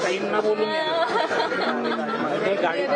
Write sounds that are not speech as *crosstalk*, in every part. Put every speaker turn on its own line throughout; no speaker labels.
Time na po niya. *laughs* गाडी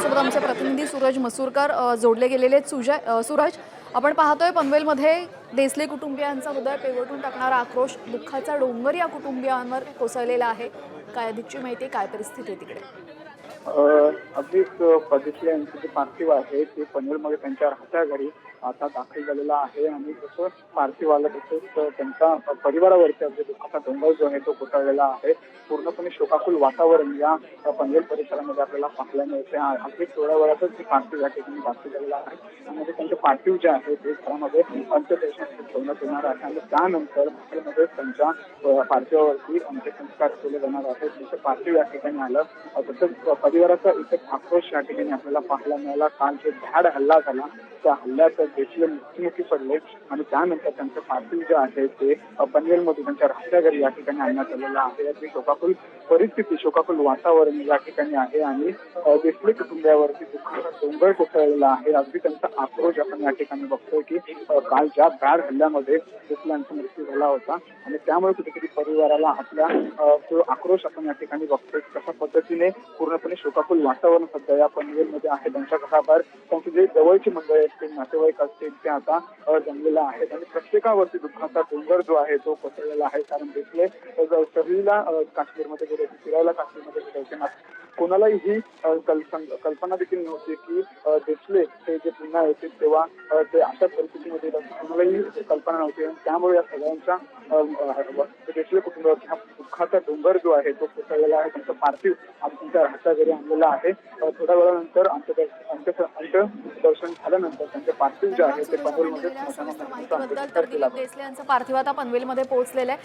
आपल्यासोबत आमचे प्रतिनिधी सूरज मसूरकर जोडले गेलेले आहेत. सुजय सूरज आपण पाहतोय पनवेलमध्ये देसले कुटुंबियांचा हृदय पेवटून टाकणारा आक्रोश दुःखाचा डोंगर या कुटुंबियांवर कोसळलेला आहे. काय अधिकची माहिती काय परिस्थिती आहे तिकडे?
अगदीच पदिसले यांचं जे पार्थिव आहे ते पनवेलमध्ये त्यांच्या राहत्या घरी आता दाखल झालेला आहे. आणि जसं पार्थिव आलं तसंच त्यांच्या परिवारावरती अगदी दुःखाचा डोंगर जो आहे तो कोसळलेला आहे. पूर्णपणे शोकाकुल वातावरण या पनवेल परिसरामध्ये आपल्याला पाहायला मिळते. अगदी थोड्या वेळातच हे पार्थिव या ठिकाणी दाखल झालेलं आहे. त्यामध्ये त्यांचे पार्थिव जे आहे ते घरामध्ये अंत्यदर्शन ठेवण्यात येणार आहे. आणि त्यानंतर हॉटेलमध्ये त्यांच्या पार्थिवावरती अंत्यसंस्कार केले जाणार आहेत. जसं पार्थिव या ठिकाणी आलं तसंच परिवाराचा एक आक्रोश या ठिकाणी आपल्याला पाहायला मिळाला. काल जे धाड हल्ला झाला त्या हल्ल्याचं देखील मृत्युमुखी पडले आणि त्यानंतर त्यांचं पार्थिव जे आहे ते अ, पनवेलमध्ये त्यांच्या राहत्या घरी या ठिकाणी आणण्यात आलेलं आहे. अगदी शोकाकुल परिस्थिती शोकाकुल वातावरण या ठिकाणी आहे आणि अ, कुटुंबियावरती दुःखाचा डोंगर कोसळलेला आहे. अगदी त्यांचा आक्रोश आपण या ठिकाणी बघतोय की काल ज्या धाड हल्ल्यामध्ये देशमुखांचा मृत्यू झाला होता आणि त्यामुळे कुठेतरी परिवाराला आपल्या जो आक्रोश आपण या ठिकाणी बघतोय कशा पद्धतीने पूर्णपणे शोकाकुल वातावरण सध्या या पनवेलमध्ये आहे. त्यांच्या घराबाहेर त्यांची जे जवळची मंडळी असतील नातेवाईक असतील ते आता अ, आहेत. आणि प्रत्येकावरती दुःखाचा डोंगर जो आहे तो कोसळलेला आहे. कारण तिथले सहलीला काश्मीरमध्ये गेले होते फिरायला काश्मीरमध्ये गेले होते. कोणालाही ही कल्पन- कल्पना देखील नव्हती की देशले हे जे पुन्हा येतील तेव्हा ते अशा परिस्थितीमध्ये कोणालाही कल्पना नव्हती. आणि त्यामुळे या सगळ्यांच्या देशले कुटुंबावरती हा दुःखाचा डोंगर जो आहे तो कोसळलेला आहे. त्यांचं पार्थिव आज त्यांच्या राहत्या घरी आणलेलं आहे. थोड्या वेळानंतर अंत्यदर्शन अंत्य अंत्यदर्शन झाल्यानंतर त्यांचे पार्थिव जे आहे ते पनवेलमध्ये
दिलीप देसले यांचं पार्थिव आता पनवेलमध्ये पोहोचलेलं आहे.